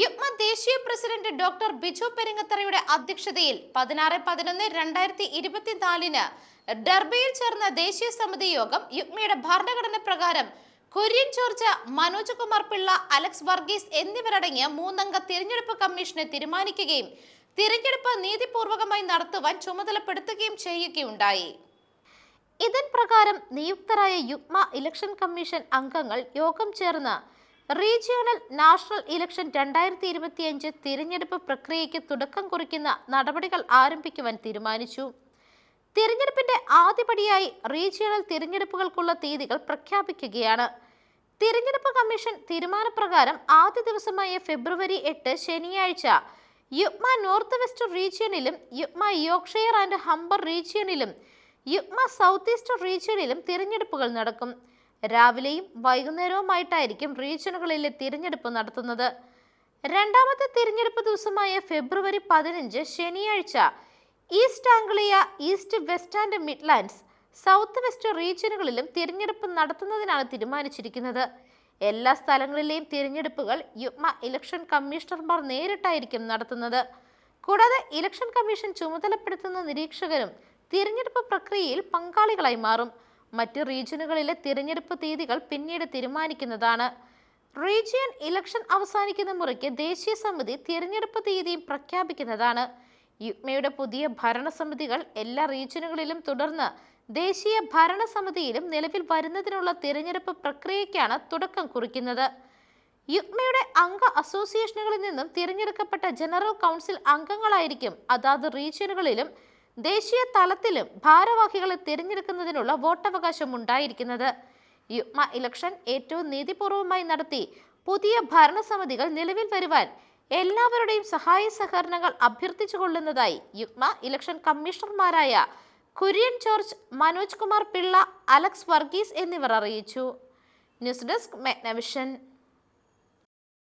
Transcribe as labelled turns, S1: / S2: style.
S1: യുഗ്മ ദേശീയ president doctor Biju പെരിങ്ങത്തറയുടെ അധ്യക്ഷതയിൽ പതിനാറ് പതിനൊന്ന് രണ്ടായിരത്തി ഇരുപത്തിനാലിന് ഡർബയിൽ ചേർന്ന ദേശീയ സമിതി യോഗം യുഗ്മയുടെ ഭരണഘടന പ്രകാരം കുര്യൻ ജോർജ് മനോജ് കുമാർ പിള്ള അലക്സ് വർഗീസ് എന്നിവരടങ്ങിയ മൂന്നംഗ തിരഞ്ഞെടുപ്പ് കമ്മീഷനെ തീരുമാനിക്കുകയും തിരഞ്ഞെടുപ്പ് നീതിപൂർവകമായി നടത്തുവാൻ ചുമതലപ്പെടുത്തുകയും ചെയ്യുകയുണ്ടായി. ഇതിൻ പ്രകാരം നിയുക്തരായ യുഗ്മ ഇലക്ഷൻ കമ്മീഷൻ അംഗങ്ങൾ യോഗം ചേർന്ന് റീജിയണൽ നാഷണൽ ഇലക്ഷൻ രണ്ടായിരത്തി ഇരുപത്തിയഞ്ച് തിരഞ്ഞെടുപ്പ് പ്രക്രിയയ്ക്ക് തുടക്കം കുറിക്കുന്ന നടപടികൾ ആരംഭിക്കുവാൻ തീരുമാനിച്ചു. തിരഞ്ഞെടുപ്പിന്റെ ആദ്യപടിയായി റീജിയണൽ തിരഞ്ഞെടുപ്പുകൾക്കുള്ള തീയതികൾ പ്രഖ്യാപിക്കുകയാണ്. തിരഞ്ഞെടുപ്പ് കമ്മീഷൻ തീരുമാനപ്രകാരം ആദ്യ ദിവസമായ ഫെബ്രുവരി എട്ട് ശനിയാഴ്ച യുഗ്മ നോർത്ത് വെസ്റ്റ് റീജിയണിലും യുഗ്മ യോക്ഷയർ ആൻഡ് ഹംബർ റീജിയണിലും യുഗ്മ സൗത്ത് ഈസ്റ്റ് റീജിയണിലും തിരഞ്ഞെടുപ്പുകൾ നടക്കും. രാവിലെയും വൈകുന്നേരവുമായിട്ടായിരിക്കും റീജിയനുകളിലെ തിരഞ്ഞെടുപ്പ് നടത്തുന്നത്. രണ്ടാമത്തെ തിരഞ്ഞെടുപ്പ് ദിവസമായ ഫെബ്രുവരി പതിനഞ്ച് ശനിയാഴ്ച East Anglia East West and Midlands South West റീജിയനുകളിലും തിരഞ്ഞെടുപ്പ് നടത്തുന്നതിനാണ് തീരുമാനിച്ചിരിക്കുന്നത്. എല്ലാ സ്ഥലങ്ങളിലെയും തിരഞ്ഞെടുപ്പുകൾ യുഗ്മ ഇലക്ഷൻ കമ്മീഷണർമാർ നേരിട്ടായിരിക്കും നടത്തുന്നത്. കൂടാതെ ഇലക്ഷൻ കമ്മീഷൻ ചുമതലപ്പെടുത്തുന്ന നിരീക്ഷകരും തിരഞ്ഞെടുപ്പ് പ്രക്രിയയിൽ പങ്കാളികളായി മാറും. മറ്റ് റീജിയനുകളിലെ തിരഞ്ഞെടുപ്പ് തീയതികൾ പിന്നീട് തീരുമാനിക്കുന്നതാണ്. റീജിയൻ ഇലക്ഷൻ അവസാനിക്കുന്ന മുറയ്ക്ക് ദേശീയ സമിതി തിരഞ്ഞെടുപ്പ് തീയതിയും പ്രഖ്യാപിക്കുന്നതാണ്. യുഗ്മയുടെ പുതിയ ഭരണസമിതികൾ എല്ലാ റീജിയനുകളിലും തുടർന്ന് ദേശീയ ഭരണസമിതിയിലും നിലവിൽ വരുന്നതിനുള്ള തിരഞ്ഞെടുപ്പ് പ്രക്രിയയ്ക്കാണ് തുടക്കം കുറിക്കുന്നത്. യുഗ്മയുടെ അംഗ അസോസിയേഷനുകളിൽ നിന്നും തിരഞ്ഞെടുക്കപ്പെട്ട ജനറൽ കൗൺസിൽ അംഗങ്ങളായിരിക്കും. അതാത് റീജിയനുകളിലും ദേശീയ തലത്തിലും ഭാരവാഹികളെ തിരഞ്ഞെടുക്കുന്നതിനുള്ള വോട്ടവകാശം ഉണ്ടായിരിക്കുന്നത് യുഗ്മ ഇലക്ഷൻ ഏറ്റവും നീതിപൂർവമായി നടത്തി പുതിയ ഭരണസമിതികൾ നിലവിൽ വരുവാൻ എല്ലാവരുടെയും സഹായ സഹകരണങ്ങൾ അഭ്യർത്ഥിച്ചുകൊള്ളുന്നതായി യുഗ്മ ഇലക്ഷൻ കമ്മീഷണർമാരായ കുര്യൻ ജോർജ് മനോജ് കുമാർ പിള്ള അലക്സ് വർഗീസ് എന്നിവർ അറിയിച്ചു. News desk Magnavision.